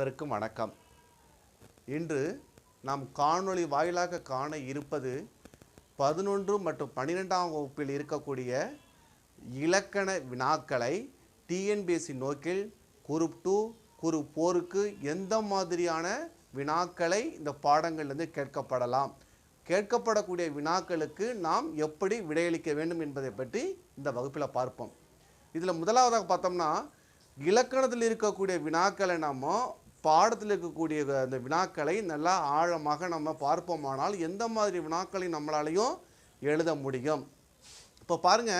அனைவருக்கும் வணக்கம். இன்று நாம் காணொளி வாயிலாக காண இருப்பது பதினொன்று மற்றும் பன்னிரெண்டாம் வகுப்பில் இருக்கக்கூடிய இலக்கண வினாக்களை டிஎன்பிஎஸ்சி நோக்கில் குரூப் டூ குரூப் போருக்கு எந்த மாதிரியான வினாக்களை இந்த பாடங்கள்லேருந்து கேட்கப்படலாம். கேட்கப்படக்கூடிய வினாக்களுக்கு நாம் எப்படி விடையளிக்க வேண்டும் என்பதை பற்றி இந்த வகுப்பில் பார்ப்போம். இதில் முதலாவதாக பார்த்தோம்னா இலக்கணத்தில் இருக்கக்கூடிய வினாக்களை நாம் பாடத்தில் இருக்கக்கூடிய அந்த வினாக்களை நல்லா ஆழமாக நம்ம பார்ப்போமானால் எந்த மாதிரி வினாக்களை நம்மளாலையும் எழுத முடியும்? இப்போ பாருங்க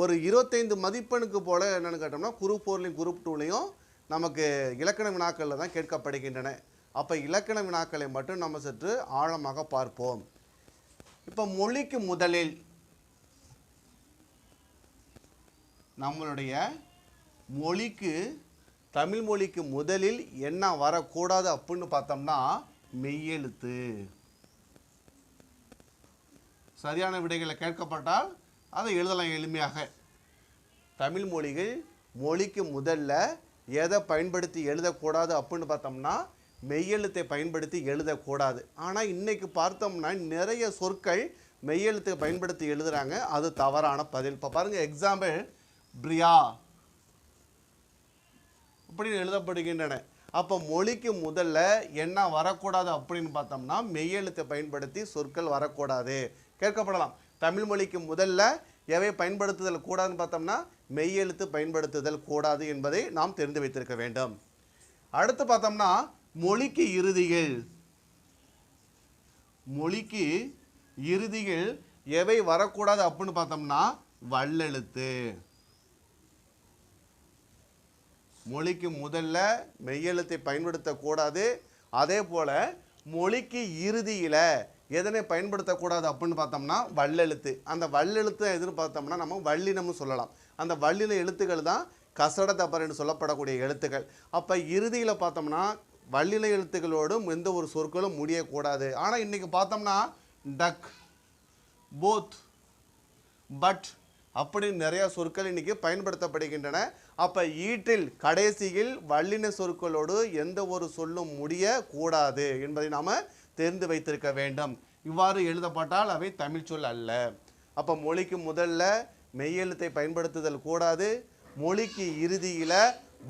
ஒரு இருபத்தைந்து மதிப்பெண்ணுக்கு போல் என்னென்னு கேட்டோம்னா குரூப் ஃபோர்லையும் குரூப் டூலையும் நமக்கு இலக்கண வினாக்களில் தான் கேட்கப்படுகின்றன. அப்போ இலக்கண வினாக்களை மட்டும் நம்ம சற்று ஆழமாக பார்ப்போம். இப்போ மொழிக்கு முதலில் நம்மளுடைய மொழிக்கு தமிழ் மொழிக்கு முதலில் என்ன வரக்கூடாது அப்படின்னு பார்த்தோம்னா மெய்யெழுத்து. சரியான விடைகளை கேட்கப்பட்டால் அதை எழுதலாம் எளிமையாக. தமிழ் மொழிகள் மொழிக்கு முதல்ல எதை பயன்படுத்தி எழுதக்கூடாது அப்படின்னு பார்த்தோம்னா மெய்யெழுத்தை பயன்படுத்தி எழுதக்கூடாது. ஆனால் இன்றைக்கு பார்த்தோம்னா நிறைய சொற்கள் மெய்யெழுத்தை பயன்படுத்தி எழுதுறாங்க. அது தவறான பதில். இப்போ பாருங்கள் எக்ஸாம்பிள் பிரியா. அப்படின்னு எழுதப்படுகின்றன. அப்போ மொழிக்கு முதல்ல என்ன வரக்கூடாது அப்படின்னு பார்த்தோம்னா மெய்யெழுத்தை பயன்படுத்தி சொற்கள் வரக்கூடாது. கேட்கப்படலாம். தமிழ் மொழிக்கு முதல்ல எவை பயன்படுத்துதல் கூடாதுன்னு பார்த்தோம்னா மெய்யெழுத்து பயன்படுத்துதல் கூடாது என்பதை நாம் தெரிந்து வைத்திருக்க வேண்டும். அடுத்து பார்த்தோம்னா மொழிக்கு இறுதிகள். மொழிக்கு இறுதிகள் எவை வரக்கூடாது அப்படின்னு பார்த்தோம்னா வள்ளெழுத்து. மொழிக்கு முதல்ல மெய்யெழுத்தை பயன்படுத்தக்கூடாது. அதே போல் மொழிக்கு இறுதியில் எதனை பயன்படுத்தக்கூடாது அப்படின்னு பார்த்தோம்னா வள்ளெழுத்து. அந்த வள்ளெழுத்து எதுன்னு பார்த்தோம்னா நம்ம வள்ளினம்னு சொல்லலாம். அந்த வள்ளின எழுத்துக்கள் தான் கசட தப்பர் என்று சொல்லப்படக்கூடிய எழுத்துக்கள். அப்போ இறுதியில் பார்த்தோம்னா வள்ளின எழுத்துக்களோடும் எந்த ஒரு சொற்களும் முடியக்கூடாது. ஆனால் இன்றைக்கி பார்த்தோம்னா டக் போத் பட் அப்படி நிறைய சொற்கள் இன்றைக்கி பயன்படுத்தப்படுகின்றன. அப்போ ஈட்டில் கடைசியில் வல்லின சொற்களோடு எந்த ஒரு சொல்லும் முடியக்கூடாது என்பதை நாம் தெரிந்து வைத்திருக்க வேண்டும். இவ்வாறு எழுதப்பட்டால் அவை தமிழ் சொல் அல்ல. அப்போ மொழிக்கு முதல்ல மெய்யெழுத்தை பயன்படுத்துதல் கூடாது. மொழிக்கு இறுதியில்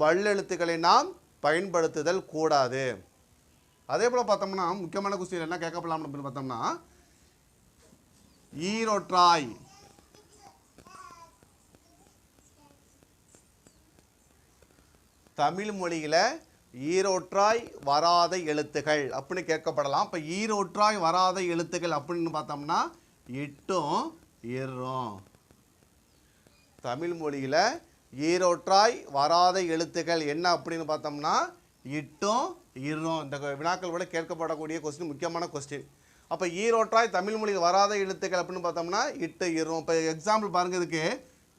வள்ளெழுத்துக்களை நாம் பயன்படுத்துதல் கூடாது. அதே போல் பார்த்தோம்னா முக்கியமான கொஸ்டின் என்ன கேட்கப்படலாம் அப்படின்னு பார்த்தோம்னா ஈரோற்றாய் தமிழ் மொழியில் ஈரோற்றாய் வராத எழுத்துகள் அப்படின்னு கேட்கப்படலாம். இப்போ ஈரோற்றாய் வராத எழுத்துக்கள் அப்படின்னு பார்த்தோம்னா இட்டும் இரும் தமிழ் மொழியில் ஈரோற்றாய் வராத எழுத்துக்கள் என்ன அப்படின்னு பார்த்தோம்னா இட்டும் இரும் இந்த வினாக்கள் கூட கேட்கப்படக்கூடிய கொஸ்டின் முக்கியமான கொஸ்டின் அப்போ ஈரோற்றாய் தமிழ் மொழியில் வராத எழுத்துக்கள் அப்படின்னு பார்த்தோம்னா இட்டு இரும் இப்போ எக்ஸாம்பிள் பாருங்க இதுக்கு.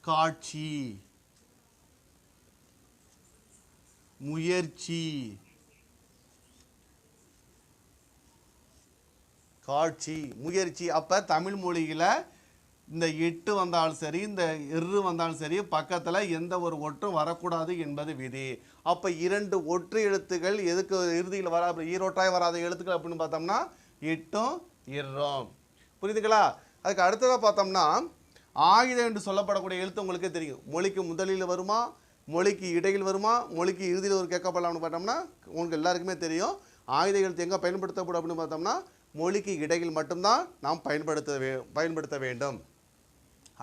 காட்சி. முயற்சி. காட்சி முயற்சி. அப்போ தமிழ் மொழியில் இந்த எட்டு வந்தாலும் சரி இந்த எரு வந்தாலும் சரி பக்கத்தில் எந்த ஒரு ஒற்றும் வரக்கூடாது என்பது விதி. அப்போ இரண்டு ஒற்று எழுத்துக்கள் எதுக்கு இறுதியில் வரா ஈரோட்டாய் வராத எழுத்துக்கள் அப்படின்னு பார்த்தோம்னா எட்டும் இரும் புரியுதுங்களா? அதுக்கு அடுத்ததாக பார்த்தோம்னா ஆயுதம் என்று சொல்லப்படக்கூடிய எழுத்து உங்களுக்கே தெரியும். மொழிக்கு முதலில் வருமா மொழிக்கு இடையில் வருமா? மொழிக்கு இறுதியில் ஒரு கேட்கப்படலாம்னு பார்த்தோம்னா உங்களுக்கு எல்லாருக்குமே தெரியும். ஆயுத எழுத்து எங்கே பயன்படுத்தப்படும் அப்படின்னு பார்த்தோம்னா மொழிக்கு இடையில் மட்டும்தான் நாம் பயன்படுத்த வே பயன்படுத்த வேண்டும்.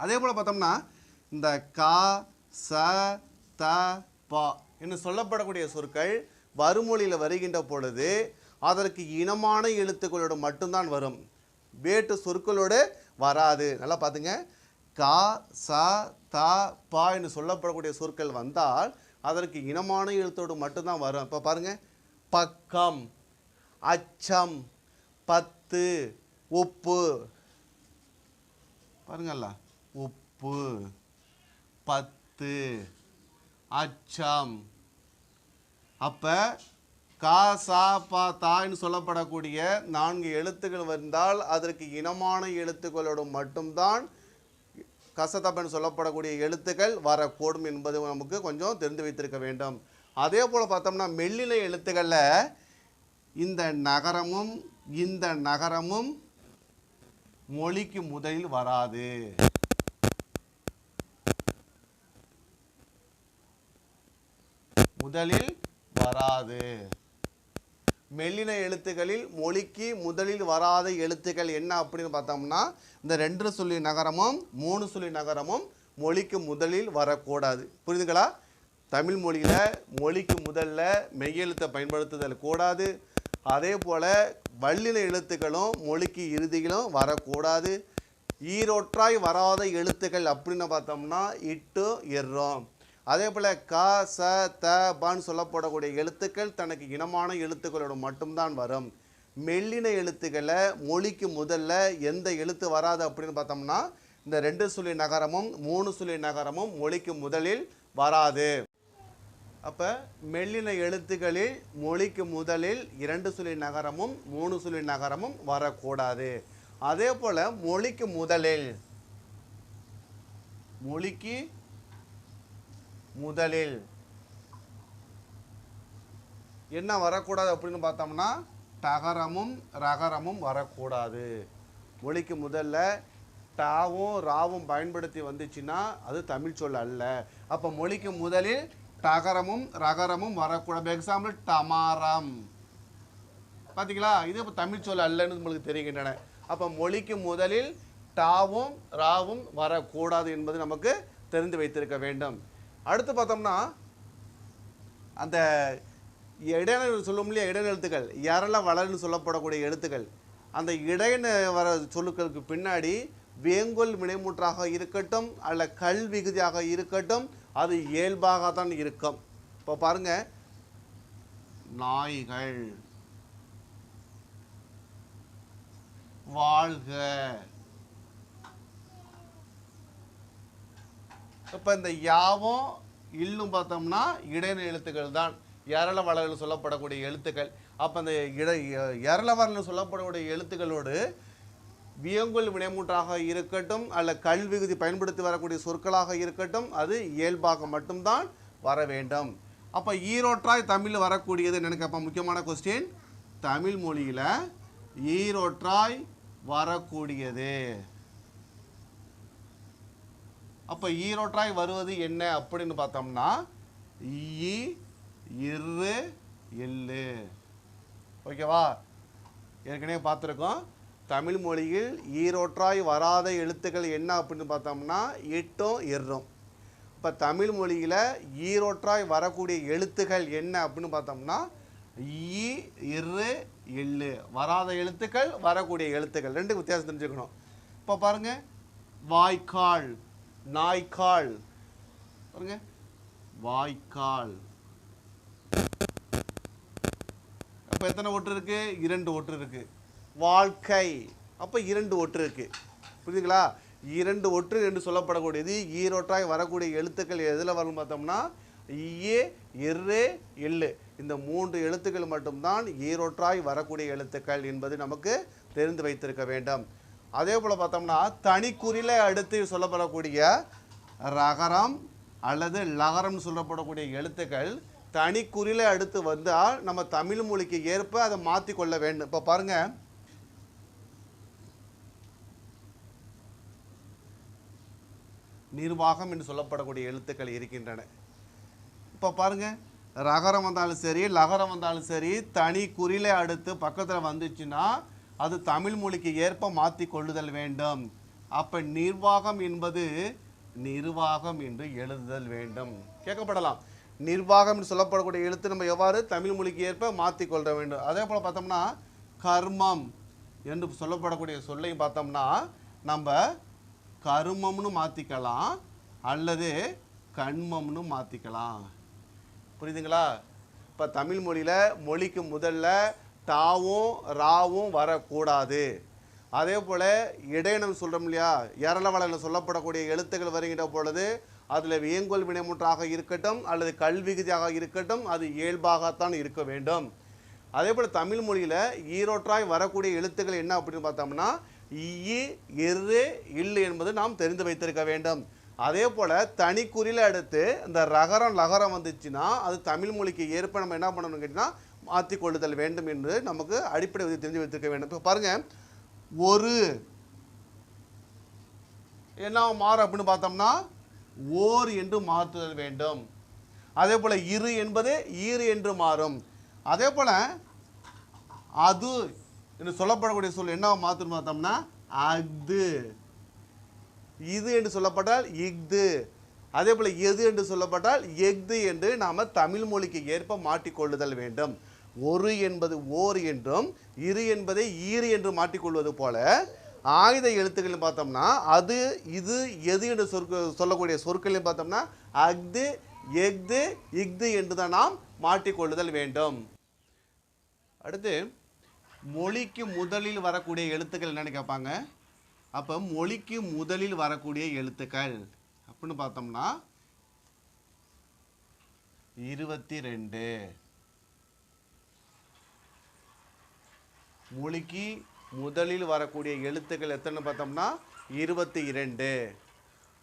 அதே போல் பார்த்தோம்னா இந்த கா ச த பா என்று சொல்லப்படக்கூடிய சொற்கள் வறுமொழியில் வருகின்ற பொழுது அதற்கு இனமான எழுத்துக்களோடு மட்டும்தான் வரும். வேட்டு சொற்களோடு வராது. நல்லா பார்த்துங்க. கா ச த பா என்று சொல்லப்படக்கூடிய சொற்கள் வந்தால் அதற்கு இனமான எழுத்தோடு மட்டும்தான் வரும். இப்போ பாருங்கள் பக்கம் அச்சம் பத்து உப்பு. பாருங்கள்ல. உப்பு பத்து அச்சம். அப்போ கா சா பா தான்னு சொல்லப்படக்கூடிய நான்கு எழுத்துக்கள் வந்தால் அதற்கு இனமான எழுத்துக்களோடு மட்டும்தான் கசத்தப்பன் சொல்லப்படக்கூடிய எழுத்துக்கள் வரக்கூடும் என்பது நமக்கு கொஞ்சம் தெரிந்து வைத்திருக்க வேண்டும். அதே போல் பார்த்தோம்னா மெல்லின எழுத்துக்களில் இந்த நகரமும் இந்த நகரமும் மொழிக்கு முதலில் வராது. முதலில் வராது. மெல்லின எழுத்துக்களில் மொழிக்கு முதலில் வராத எழுத்துக்கள் என்ன அப்படின்னு பார்த்தோம்னா இந்த ரெண்டு சொல்லி நகரமும் மூணு சொல்லி நகரமும் மொழிக்கு முதலில் வரக்கூடாது. புரியுதுங்களா? தமிழ் மொழியில் மொழிக்கு முதல்ல மெய்யெழுத்தை பயன்படுத்துதல் கூடாது. அதே போல் வல்லின எழுத்துக்களும் மொழிக்கு இறுதியிலும் வரக்கூடாது. ஈரொற்றாய் வராத எழுத்துக்கள் அப்படின்னு பார்த்தோம்னா இட்டு எர்றோம். அதே போல் க ச த பான்னு சொல்லப்படக்கூடிய எழுத்துக்கள் தனக்கு இனமான எழுத்துக்களோட மட்டும்தான் வரும். மெல்லின எழுத்துக்களை மொழிக்கு முதல்ல எந்த எழுத்து வராது அப்படின்னு பார்த்தோம்னா இந்த ரெண்டு சுழி நகரமும் மூணு சுழி நகரமும் மொழிக்கு முதலில் வராது. அப்போ மெல்லின எழுத்துக்களில் மொழிக்கு முதலில் இரண்டு சுழி நகரமும் மூணு சுழி நகரமும் வரக்கூடாது. அதே போல் மொழிக்கு முதலில் மொழிக்கு முதலில் என்ன வரக்கூடாது அப்படின்னு பார்த்தோம்னா டகரமும் ரகரமும் வரக்கூடாது. மொழிக்கு முதல்ல டாவும் ராவும் பயன்படுத்தி வந்துச்சுன்னா அது தமிழ் சொல் அல்ல. அப்போ மொழிக்கு முதலில் டகரமும் ரகரமும் வரக்கூடாது. எக்ஸாம்பிள் டமாரம் பார்த்தீங்களா இது இப்போ தமிழ் சொல் அல்லன்னு உங்களுக்கு தெரிகின்றன. அப்போ மொழிக்கு முதலில் டாவும் ராவும் வரக்கூடாது என்பது நமக்கு தெரிந்து வைத்திருக்க வேண்டும். அடுத்து பார்த்தோம்னா அந்த இடைநிலை சொல்லும் இல்லையா இடைநிறுத்துக்கள் எரள வளர்னு சொல்லப்படக்கூடிய எழுத்துக்கள் அந்த இடைன வர சொல்லுக்களுக்கு பின்னாடி வேங்கோல் வினைமுற்றாக இருக்கட்டும் அல்ல கல் விகுதியாக இருக்கட்டும் அது இயல்பாக தான் இருக்கும். இப்போ பாருங்க நாய்கள் வாழ்க. இப்போ இந்த யாவும் இல்லும் பார்த்தோம்னா இடைநிலை எழுத்துக்கள் தான். எரள வளர்கள் சொல்லப்படக்கூடிய எழுத்துக்கள். அப்போ அந்த இட எரள வரல் சொல்லப்படக்கூடிய எழுத்துக்களோடு வியங்குல் வினைமூன்றாக இருக்கட்டும் அல்ல கல்விகுதி பயன்படுத்தி வரக்கூடிய சொற்களாக இருக்கட்டும் அது இயல்பாக மட்டும்தான் வர வேண்டும். அப்போ ஈரோற்றாய் தமிழ் வரக்கூடியது எனக்கு அப்போ முக்கியமான கொஸ்டின் தமிழ் மொழியில் ஈரோற்றாய் வரக்கூடியது. அப்போ ஈரோட்டாய் வருவது என்ன அப்படின்னு பார்த்தோம்னா ஈ இரு எள்ளு. ஓகேவா? ஏற்கனவே பார்த்துருக்கோம். தமிழ் மொழியில் ஈரோற்றாய் வராத எழுத்துக்கள் என்ன அப்படின்னு பார்த்தோம்னா எட்டும் எர்றும் இப்போ தமிழ் மொழியில் ஈரோற்றாய் வரக்கூடிய எழுத்துக்கள் என்ன அப்படின்னு பார்த்தோம்னா ஈ இரு எள்ளு. வராத எழுத்துக்கள் வரக்கூடிய எழுத்துக்கள். ரெண்டு வித்தியாசம் தெரிஞ்சுக்கணும். இப்போ பாருங்கள் வாய்க்கால். நாய்க்கால். பாருங்க. வாய்க்கால். அப்போ எத்தனை ஒற்று இருக்கு? இரண்டு ஒற்று இருக்கு. வாழ்க்கை. அப்போ இரண்டு ஒற்று இருக்கு. புரியுதுங்களா? இரண்டு ஒற்று என்று சொல்லப்படக்கூடியது ஈரோட்டாய் வரக்கூடிய எழுத்துக்கள் எதில் வரும் பார்த்தோம்னா ஈயே எர்ரே எள்ளு. இந்த மூன்று எழுத்துக்கள் மட்டும்தான் ஈரோற்றாய் வரக்கூடிய எழுத்துக்கள் என்பது நமக்கு தெரிந்து வைத்திருக்க வேண்டும். அதே போல் பார்த்தோம்னா தனிக்குறில அடுத்து சொல்லப்படக்கூடிய ரகரம் அல்லது லகரம் சொல்லப்படக்கூடிய எழுத்துக்கள் தனிக்குறில அடுத்து வந்தால் நம்ம தமிழ் மொழிக்கு ஏற்ப அதை மாற்றி கொள்ள வேண்டும். இப்போ பாருங்க. நிர்வாகம் என்று சொல்லப்படக்கூடிய எழுத்துக்கள் இருக்கின்றன. இப்போ பாருங்க. ரகரம் வந்தாலும் சரி லகரம் வந்தாலும் சரி தனி குறில அடுத்து பக்கத்தில் வந்துச்சுன்னா அது தமிழ் மொழிக்கு ஏற்ப மாற்றி கொள்ளுதல் வேண்டும். அப்போ நிர்வாகம் என்பது நிர்வாகம் என்று எழுதுதல் வேண்டும். கேட்கப்படலாம். நிர்வாகம் என்று சொல்லப்படக்கூடிய எழுத்து நம்ம எவ்வாறு தமிழ் மொழிக்கு ஏற்ப மாற்றி கொள்ள வேண்டும்? அதே போல் பார்த்தோம்னா கர்மம் என்று சொல்லப்படக்கூடிய சொல்லையும் பார்த்தோம்னா நம்ம கருமம்னு மாற்றிக்கலாம் அல்லது கண்மம்னு மாற்றிக்கலாம் புரியுதுங்களா? இப்போ தமிழ் மொழியில் மொழிக்கு முதல்ல டாவும் ராவும் வரக்கூடாது. அதே போல் இடையினம் சொல்கிறோம் இல்லையா? இரளவளையில் சொல்லப்படக்கூடிய எழுத்துக்கள் வருகின்ற பொழுது அதில் வியங்கோல் வினைமுற்றாக இருக்கட்டும் அல்லது கல்விகுதியாக இருக்கட்டும் அது இயல்பாகத்தான் இருக்க வேண்டும். அதே போல் தமிழ் மொழியில் ஈரோற்றாய் வரக்கூடிய எழுத்துக்கள் என்ன அப்படின்னு பார்த்தோம்னா இ இரு இல்லு என்பது நாம் தெரிந்து வைத்திருக்க வேண்டும். அதே போல் தனிக்குறியில் அடுத்து இந்த ரகரம் லகரம் வந்துச்சுன்னா அது தமிழ் மொழிக்கு ஏற்ப நம்ம என்ன பண்ணணும்னு கேட்டிங்கன்னா மாற்றிக்கொள்ளுதல் வேண்டும் என்று நமக்கு அடிப்படை உதவி தெரிஞ்சு வைத்திருக்க வேண்டும். இப்போ பாருங்கள் ஒரு என்ன மாறும் அப்படின்னு பார்த்தோம்னா ஓர் என்று மாற்றுதல் வேண்டும். அதே போல் இரு என்பது ஈறு என்று மாறும். அதே போல் அது என்று சொல்லப்படக்கூடிய சொல் என்ன மாற்றும் பார்த்தோம்னா அஃது. இது என்று சொல்லப்பட்டால் இஃது. அதே போல் எது என்று சொல்லப்பட்டால் எஃது என்று நாம் தமிழ் மொழிக்கு ஏற்ப மாற்றிக்கொள்ளுதல் வேண்டும். ஒரு என்பது ஓர் என்றும் இரு என்பதை ஈறு என்று மாட்டிக்கொள்வது போல ஆயுத எழுத்துக்கள் பார்த்தோம்னா அது இது எது என்று சொற்க சொல்லக்கூடிய சொற்களையும் பார்த்தோம்னா அஃது எஃது இஃது என்று தான் நாம் மாட்டிக்கொள்ளுதல் வேண்டும். அடுத்து மொழிக்கு முதலில் வரக்கூடிய எழுத்துக்கள் என்னென்னு கேட்பாங்க. அப்போ மொழிக்கு முதலில் வரக்கூடிய எழுத்துக்கள். அப்படின்னு பார்த்தோம்னா இருபத்தி ரெண்டு. மொழிக்கு முதலில் வரக்கூடிய எழுத்துக்கள் எத்தனை பார்த்தோம்னா? இருபத்தி இரண்டு.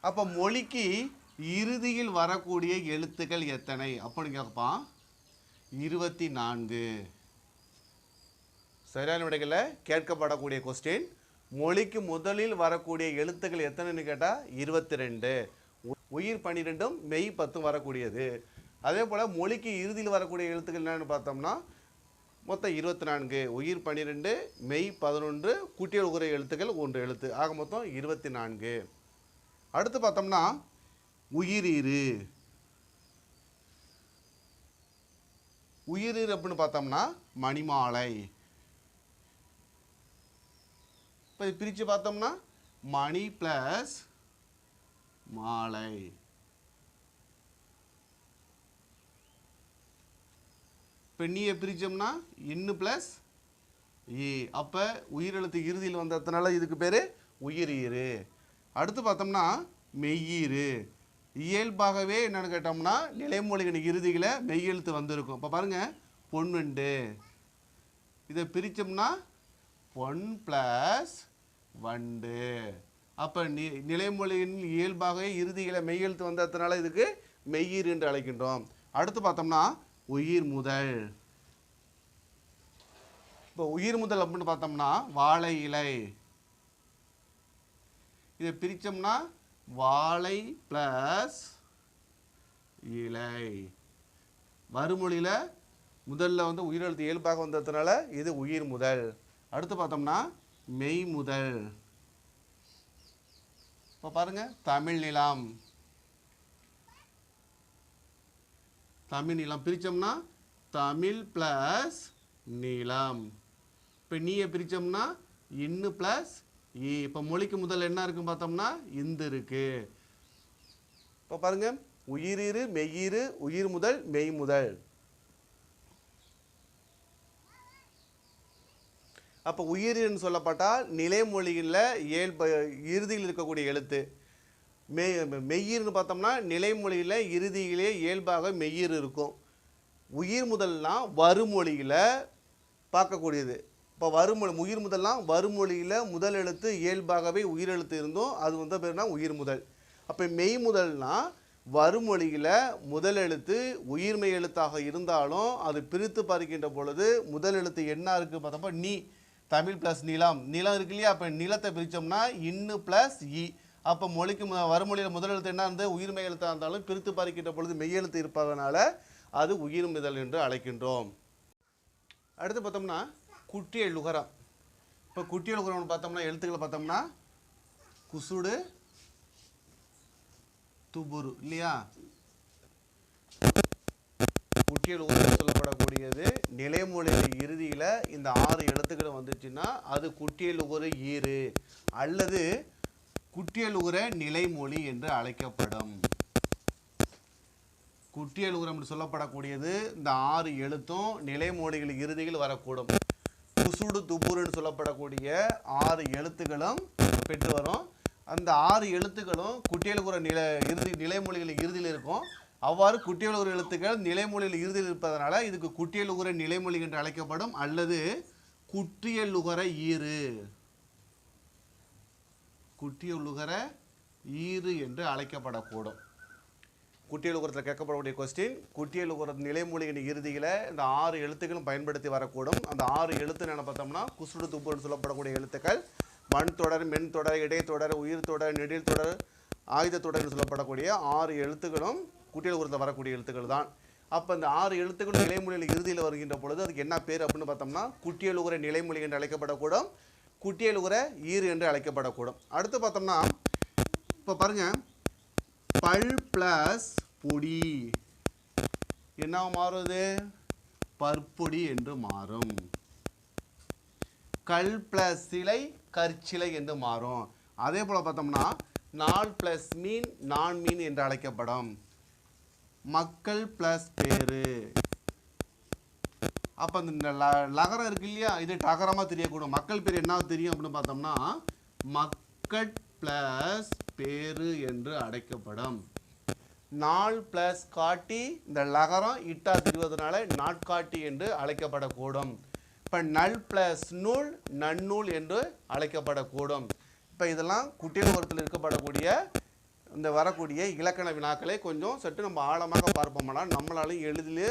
அப்போ மொழிக்கு இறுதியில் வரக்கூடிய எழுத்துக்கள் எத்தனை? அப்படின்னு கேட்பான் இருபத்தி நான்கு. சரியான விடைகளை கேட்கப்படக்கூடிய கொஸ்டின் மொழிக்கு முதலில் வரக்கூடிய எழுத்துக்கள் எத்தனைன்னு கேட்டால் இருபத்தி ரெண்டு. உயிர் பன்னிரெண்டும் மெய் பத்தும் வரக்கூடியது. அதே போல் மொழிக்கு இறுதியில் வரக்கூடிய எழுத்துக்கள் என்னென்னு பார்த்தோம்னா மொத்தம் இருபத்தி நான்கு உயிர் பன்னிரெண்டு மெய் பதினொன்று குட்டியல் உரை எழுத்துக்கள் ஒன்று எழுத்து. ஆக மொத்தம் இருபத்தி நான்கு அடுத்து பார்த்தோம்னா உயிரீறு. உயிரீர் அப்படின்னு பார்த்தோம்னா மணிமாலை. இப்போ பிரித்து பார்த்தோம்னா மணி ப்ளஸ் மாலை. பெண்ணியை பிரித்தோம்னா இன்னு ப்ளஸ் ஏ அப்போ உயிரெழுத்து இறுதியில் வந்ததுனால இதுக்கு பேர் உயிரீரு அடுத்து பார்த்தோம்னா மெய்யீரு இயல்பாகவே என்னென்னு கேட்டோம்னா நிலைமொழிகளின் இறுதியில் மெய்யெழுத்து வந்திருக்கும். இப்போ பாருங்கள் பொன்வண்டு இதை பிரித்தோம்னா பொன் ப்ளஸ் வண்டு. அப்போ நி நிலைமொழியின் இயல்பாகவே இறுதியில் மெய்யெழுத்து வந்ததுனால இதுக்கு மெய்யீர் என்று அழைக்கின்றோம். அடுத்து பார்த்தோம்னா உயிர் முதல். இப்போ உயிர் முதல் அப்படின்னு பார்த்தோம்னா வாழை இலை. இதை பிரித்தோம்னா வாழை ப்ளஸ் இலை. வறுமொழியில் முதல்ல வந்து உயிரெழுத்து இயல்பாக வந்ததுனால இது உயிர் முதல். அடுத்து பார்த்தோம்னா மெய் முதல். இப்போ பாருங்க தமிழ் நிலம். தமிழ் நீளம் பிரித்தோம்னா தமிழ் ப்ளஸ் நிலம். இப்போ நீயை பிரித்தோம்னா இன்னு ப்ளஸ் ஈ இப்போ மொழிக்கு முதல் என்ன இருக்குன்னு பார்த்தோம்னா இந்து இருக்குது இப்போ பாருங்க உயிரிரு மெய்யிரு உயிர் முதல் மெய் முதல். அப்போ உயிரின்னு சொல்லப்பட்டால் நிலைமொழியில் இயல்பு இறுதியில் இருக்கக்கூடிய எழுத்து. மெய் மெய்யீர்னு பார்த்தோம்னா நிலைமொழியில் இறுதியிலே இயல்பாக மெய்யீர் இருக்கும். உயிர் முதல்லாம் வருமொழியில் பார்க்கக்கூடியது. இப்போ வருமொழி உயிர் முதல்லாம் வருமொழியில் முதல் எழுத்து இயல்பாகவே உயிர் எழுத்து இருந்தும் அது வந்து பேர்னா உயிர் முதல். அப்போ மெய் முதல்னா வருமொழியில் முதல் எழுத்து உயிர்மை எழுத்தாக இருந்தாலும் அது பிரித்து பார்க்கின்ற பொழுது முதல் எழுத்து என்ன இருக்குது பார்த்தப்போ நீ. தமிழ் ப்ளஸ் நிலம். நிலம் இருக்கு இல்லையா? அப்போ நிலத்தை பிரித்தோம்னா இன்னு ப்ளஸ் இ. அப்போ மொழிக்கு மு- வறுமொழியில் முதல் எழுத்து என்ன இருந்தது? உயிர்மெய் எழுத்தாக இருந்தாலும் பிரித்து பார்க்கின்ற பொழுது மெய்யெழுத்து இருப்பதனால அது உயிர் மிதல் என்று அழைக்கின்றோம். அடுத்து பார்த்தோம்னா குட்டிய லுகரம். இப்போ குட்டிய லுகரம்னு பார்த்தோம்னா எழுத்துக்களை பார்த்தோம்னா குசுடு துபுரு இல்லையா? குட்டியல் உருவம் சொல்லப்படக்கூடியது நிலைமொழியில் இறுதியில் இந்த ஆறு எழுத்துக்கள் வந்துச்சுன்னா அது குட்டியல் உகுர ஈறு அல்லது குட்டியல் நிலைமொழி என்று அழைக்கப்படும். குட்டியலுகரம் என்று சொல்லப்படக்கூடியது இந்த ஆறு எழுத்தும் நிலைமொழிகள் இறுதியில் வரக்கூடும். குசுடு துபுருன்னு சொல்லப்படக்கூடிய ஆறு எழுத்துக்களும் பெற்று வரும். அந்த ஆறு எழுத்துக்களும் குட்டியலுகுற நில இறுதி நிலைமொழிகள் இறுதியில் இருக்கும். அவ்வாறு குட்டியலுகுற எழுத்துக்கள் நிலைமொழியில் இறுதியில் இருப்பதனால இதுக்கு குட்டியலுகிற நிலைமொழி என்று அழைக்கப்படும் அல்லது குற்றியலுகர ஈறு. குட்டியலுகர ஈறு என்று அழைக்கப்படக்கூடும். குட்டியலுகரத்தில் கேட்கப்படக்கூடிய கொஸ்டின் குட்டியல் நிலைமொழியின் இறுதியில் இந்த ஆறு எழுத்துக்களும் பயன்படுத்தி வரக்கூடும். அந்த ஆறு எழுத்து என்ன பார்த்தோம்னா குசுடு துப்புன்னு சொல்லப்படக்கூடிய எழுத்துக்கள் மண் தொடர் மென் தொடர் இடைத்தொடர் உயிர் தொடர் நெடில் தொடர் ஆயுத தொடர்னு சொல்லப்படக்கூடிய ஆறு எழுத்துக்களும் குட்டியலுகத்தில் வரக்கூடிய எழுத்துக்கள் தான். அப்போ இந்த ஆறு எழுத்துக்களும் நிலைமொழியில் இறுதியில் வருகின்ற பொழுது அதுக்கு என்ன பேர் அப்படின்னு பார்த்தோம்னா குட்டியல் நிலைமொழி என்று அழைக்கப்படக்கூடும். குட்டியல் உர ஈர் என்று அழைக்கப்படக்கூடும். அடுத்து பார்த்தோம்னா இப்போ பாருங்கள் பல் ப்ளஸ் பொடி. என்ன மாறுது? பற்பொடி என்று மாறும். கல் ப்ளஸ் சிலை கற்சிலை என்று மாறும். அதே போல் பார்த்தோம்னா நாள் ப்ளஸ் மீன் நான் மீன் என்று அழைக்கப்படும். மக்கள் ப்ளஸ் பேரு அப்போ அந்த நகரம் லகரம் இருக்கு இல்லையா? இது டகரமாக தெரியக்கூடும். மக்கள் பேர் என்ன தெரியும் அப்படின்னு பார்த்தோம்னா மக்கட் ப்ளஸ் பேரு என்று அழைக்கப்படும் நாள் ப்ளஸ் காட்டி இந்த லகரம் இட்டா தெரிவதனால நாட்காட்டி என்று அழைக்கப்படக்கூடும். இப்போ நல் ப்ளஸ் நூல் நன்னூல் என்று அழைக்கப்படக்கூடும். இப்போ இதெல்லாம் குட்டியல் உரத்தில் இருக்கப்படக்கூடிய இந்த வரக்கூடிய இலக்கண வினாக்களை கொஞ்சம் சற்று நம்ம ஆழமாக பார்ப்போம்னா நம்மளாலையும் எளிதிலே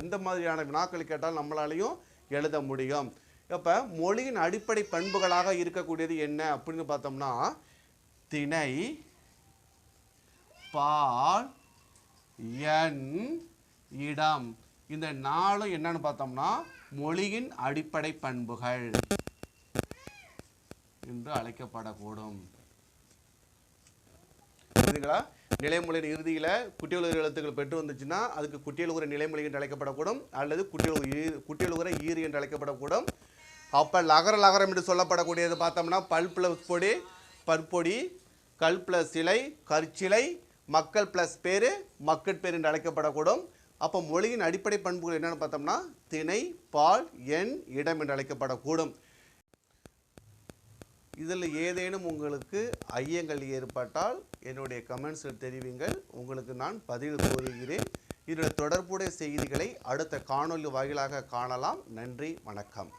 எந்த மாதிரியான வினாக்கள் கேட்டால் நம்மளாலையும் எழுத முடியும். இப்போ மொழியின் அடிப்படை பண்புகளாக இருக்கக்கூடியது என்ன அப்படின்னு பார்த்தோம்னா திணை பால் எண் இடம். இந்த நாளும் என்னன்னு பார்த்தோம்னா மொழியின் அடிப்படை பண்புகள் என்று அழைக்கப்படக்கூடும். புரியுதுங்களா நிலைமொழியின் இறுதியில் குட்டியலுகிற எழுத்துக்கள் பெற்று வந்துச்சுன்னா அதுக்கு குட்டியலுகிற நிலைமொழி என்று அழைக்கப்படக்கூடும் அல்லது குட்டியலுகிற குட்டியலுகிற ஈறு என்று அழைக்கப்படக்கூடும். அப்போ லகர லகரம் என்று சொல்லப்படக்கூடியது பார்த்தோம்னா பல் ப்ளஸ் பொடி பற்பொடி கல் ப்ளஸ் சிலை கற்சிலை மக்கள் ப்ளஸ் பேர் மக்கட் பேர் என்று அழைக்கப்படக்கூடும். அப்போ மொழியின் அடிப்படை பண்புகள் என்னென்னு பார்த்தோம்னா திணை பால் எண் இடம் என்று அழைக்கப்படக்கூடும். இதில் ஏதேனும் உங்களுக்கு ஐயங்கள் ஏற்பட்டால் என்னுடைய கமெண்ட்ஸில் தெரிவிங்கள். உங்களுக்கு நான் பதில் கூறுகிறேன். இதில் தொடர்புடைய செய்திகளை அடுத்த காணொளி வாயிலாக காணலாம். நன்றி வணக்கம்.